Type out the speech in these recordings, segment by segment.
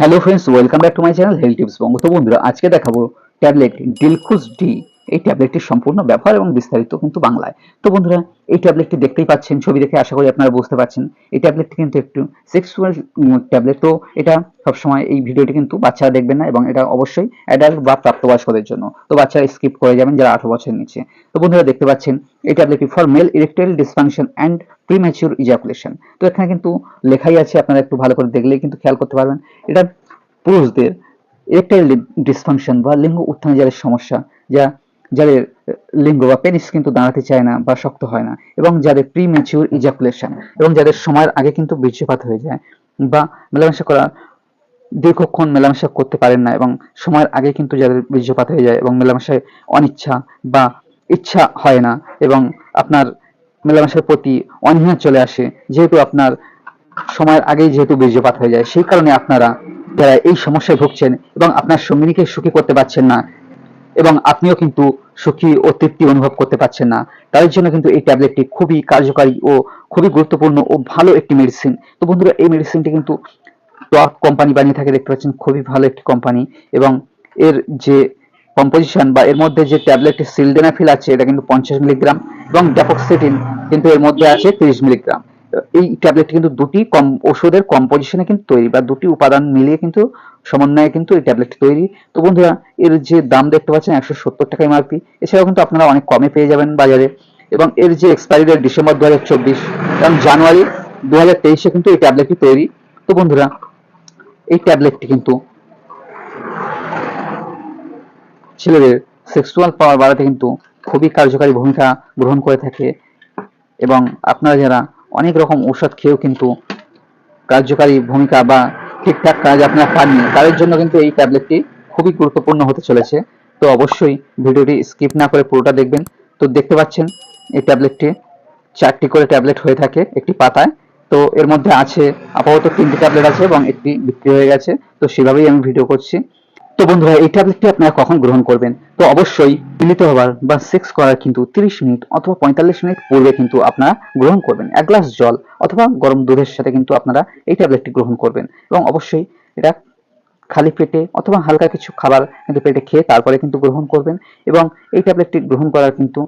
Hello friends welcome back to my channel health tips Banga তো বন্ধুরা, আজকে দেখাবো ট্যাবলেট ডিলকুস ডি এই ট্যাবলেটটির সম্পূর্ণ ব্যবহার এবং বিস্তারিত কিন্তু বাংলায়। তো বন্ধুরা, এই ট্যাবলেটটি দেখতেই পাচ্ছেন, ছবি দেখে আশা করি আপনারা বুঝতে পারছেন। এই ট্যাবলেটটি কিন্তু একটু সেক্সুয়াল ট্যাবলেট তো এটা সবসময় এই ভিডিওটি কিন্তু বাচ্চারা দেখবেন না এবং এটা অবশ্যই অ্যাডাল্ট বা প্রাপ্তবয়স্কদের জন্য। তো বাচ্চারা স্কিপ করে যাবেন যারা আঠারো বছরের নিচে। তো বন্ধুরা, দেখতে পাচ্ছেন, এই ট্যাবলেটটি for male erectile dysfunction and premature ejaculation তো এখানে কিন্তু লেখাই আছে, আপনারা একটু ভালো করে দেখলেই কিন্তু খেয়াল করতে পারবেন। এটা পুরুষদের ইরেকটাইল ডিসফাংশন বা লিঙ্গ উত্থানে যাদের সমস্যা, যা যাদের লিঙ্গ বা পেনিস কিন্তু দাঁড়াতে চায় না বা শক্ত হয় না এবং যাদের প্রি ম্যাচিউর ইজাকুলেশন এবং যাদের সময়ের আগে কিন্তু বীর্যপাত হয়ে যায় বা মেলামেশা করা দীর্ঘক্ষণ মেলামেশা করতে পারেন না এবং সময়ের আগে কিন্তু যাদের বীর্যপাত হয়ে যায় এবং মেলামেশায় অনিচ্ছা বা ইচ্ছা হয় না এবং আপনার মেলামেশার প্রতি অনীহা চলে আসে, যেহেতু আপনার সময়ের আগেই যেহেতু বীর্যপাত হয়ে যায়, সেই কারণে আপনারা যারা এই সমস্যায় ভুগছেন এবং আপনার সঙ্গিনীকে সুখী করতে পারছেন না এবং আপনিও কিন্তু সুখী ও তৃপ্তি অনুভব করতে পারছেন না। তাদের জন্য কিন্তু এই ট্যাবলেটটি খুবই কার্যকারী ও খুবই গুরুত্বপূর্ণ ও ভালো একটি মেডিসিন তো বন্ধুরা, এই মেডিসিনটি কিন্তু টপ কোম্পানি বানিয়ে থাকে, দেখতে পাচ্ছেন, খুবই ভালো একটি কোম্পানি এবং এর যে কম্পোজিশন বা এর মধ্যে যে ট্যাবলেটটি সিলডেনাফিল আছে, এটা কিন্তু পঞ্চাশ মিলিগ্রাম এবং ড্যাপক্সেটিন কিন্তু এর মধ্যে আছে তিরিশ মিলিগ্রাম এই ট্যাবলেটটি কিন্তু দুটি কম, ওষুধের কম্পোজিশনে কিন্তু তৈরি বা দুটি উপাদান মিলিয়ে কিন্তু সমন্বয়ে কিন্তু এই ট্যাবলেটটি তৈরি। তো বন্ধুরা, এর যে দাম দেখতে পাচ্ছেন একশো সত্তর টাকা এমআরপি এছাড়াও কিন্তু আপনারা অনেক কমে পেয়ে যাবেন বাজারে। এবং এর যে এক্সপায়ারি ডেট ডিসেম্বর দু হাজার চব্বিশ, এবং জানুয়ারি দু হাজার তেইশে কিন্তু এই ট্যাবলেটটি তৈরি। তো বন্ধুরা, এই ট্যাবলেটটি কিন্তু ছেলেদের সেক্সুয়াল পাওয়ার বাড়াতে কিন্তু খুবই কার্যকারী ভূমিকা গ্রহণ করে থাকে। এবং আপনারা যারা অনেক রকম ঔষধ খেয়েও কিন্তু কার্যকারী ভূমিকা বা ঠিকঠাক কাজ আপনারা পাননি। তাদের জন্য কিন্তু এই ট্যাবলেটটি খুবই গুরুত্বপূর্ণ হতে চলেছে। তো অবশ্যই ভিডিওটি স্কিপ না করে পুরোটা দেখবেন। তো দেখতে পাচ্ছেন, এই ট্যাবলেটটি চারটি করে ট্যাবলেট হয়ে থাকে একটি পাতায়। তো এর মধ্যে আছে আপাতত তিনটি ট্যাবলেট আছে এবং একটি বিক্রি হয়ে গেছে। তো সেভাবেই আমি ভিডিও করছি। তো বন্ধুরা, এই ট্যাবলেটটি আপনারা কখন গ্রহণ করবেন? তো অবশ্যই মিলিত হবার বা সেক্স করার কিন্তু 30 মিনিট অথবা 45 মিনিট পূর্বে কিন্তু আপনারা গ্রহণ করবেন। এক গ্লাস জল অথবা গরম দুধের সাথে কিন্তু আপনারা এই ট্যাবলেটটি গ্রহণ করবেন। এবং অবশ্যই এটা খালি পেটে অথবা হালকা কিছু খাবার কিন্তু পেটে খেয়ে তারপরে কিন্তু গ্রহণ করবেন। এবং এই ট্যাবলেটটি গ্রহণ করার কিন্তু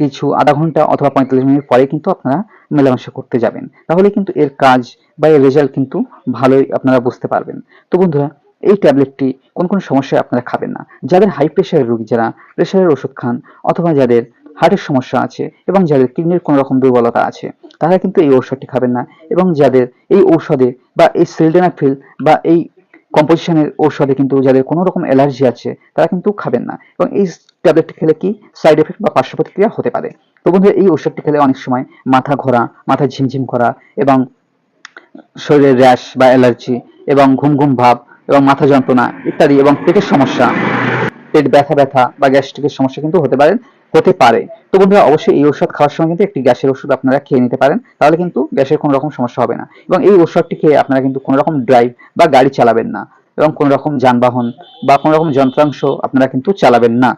কিছু আধা ঘণ্টা অথবা পঁয়তাল্লিশ মিনিট পরে কিন্তু আপনারা মেলামেশা করতে যাবেন। তাহলে কিন্তু এর কাজ বা এর রেজাল্ট কিন্তু ভালোই আপনারা বুঝতে পারবেন। তো বন্ধুরা এই ট্যাবলেটটি কোন কোন সমস্যায় আপনারা খাবেন না। যাদের হাই প্রেশারের রোগী, যারা প্রেশারের ওষুধ খান অথবা যাদের হার্টের সমস্যা আছে এবং যাদের কিডনির কোনো রকম দুর্বলতা আছে, তারা কিন্তু এই ঔষধটি খাবেন না এবং যাদের এই ঔষধে বা এই সিলডেনাফিল বা এই কম্পোজিশনের ঔষধে কিন্তু যাদের কোনো রকম অ্যালার্জি আছে, তারা কিন্তু খাবেন না। এবং এই ট্যাবলেটটি খেলে কি সাইড এফেক্ট বা পার্শ্ব প্রতিক্রিয়া হতে পারে। তো বন্ধুরা, এই ওষুধটি খেলে অনেক সময় মাথা ঘোরা, মাথা ঝিমঝিম করা এবং শরীরের র্যাশ বা অ্যালার্জি এবং ঘুম ঘুম ভাব এবং মাথা যন্ত্রণা ইত্যাদি এবং পেটের সমস্যা, পেট ব্যথা ব্যথা বা গ্যাস্ট্রিকের সমস্যা কিন্তু হতে পারেন হতে পারে। তো বন্ধুরা, অবশ্যই এই ওষুধ খাওয়ার সময় কিন্তু একটি গ্যাসের ওষুধ আপনারা খেয়ে নিতে পারেন, তাহলে কিন্তু গ্যাসের কোনো রকম সমস্যা হবে না। এবং এই ওষুধটি খেয়ে আপনারা কিন্তু কোনো রকম ড্রাইভ বা গাড়ি চালাবেন না এবং কোনো রকম যানবাহন বা কোনো রকম যন্ত্রাংশ আপনারা কিন্তু চালাবেন না।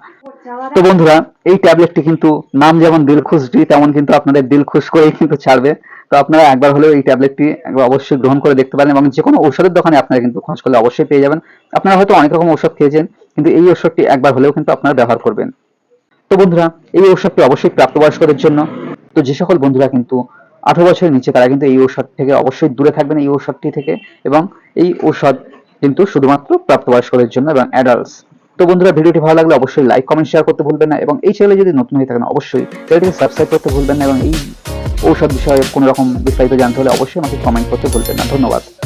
তো বন্ধুরা, এই ট্যাবলেটটি কিন্তু নাম যেমন দিল খুশডি তেমন কিন্তু আপনাদের দিল খুশ করেই কিন্তু ছাড়বে। তো আপনারা একবার হলেও এই ট্যাবলেটটি একবার অবশ্যই গ্রহণ করে দেখতে পারেন এবং যে কোনো ঔষধের দোকানে আপনারা কিন্তু খোঁজ করলে অবশ্যই পেয়ে যাবেন। আপনারা হয়তো অনেক রকম ঔষধ খেয়েছেন, কিন্তু এই ঔষধটি একবার হলেও কিন্তু আপনারা ব্যবহার করবেন। তো বন্ধুরা, এই ঔষধটি অবশ্যই প্রাপ্তবয়স্কদের জন্য। তো যে সকল বন্ধুরা কিন্তু আঠারো বছরের নিচে, তারা কিন্তু এই ঔষধ থেকে অবশ্যই দূরে থাকবেন, এই ঔষধটি থেকে এবং এই ঔষধ কিন্তু শুধুমাত্র প্রাপ্তবয়স্কদের জন্য এবং অ্যাডাল্টস তো বন্ধুরা, ভিডিওটি ভালো লাগলে অবশ্যই লাইক কমেন্ট শেয়ার করতে ভুলবেন না এবং এই চ্যানেলে যদি নতুন হয়ে থাকেন, অবশ্যই চ্যানেলটিকে সাবস্ক্রাইব করতে ভুলবেন না এবং এই ঔষধ বিষয়ে কোনো রকম বিস্তারিত জানতে হলে অবশ্যই আমাকে কমেন্ট করতে ভুলবেন না। ধন্যবাদ।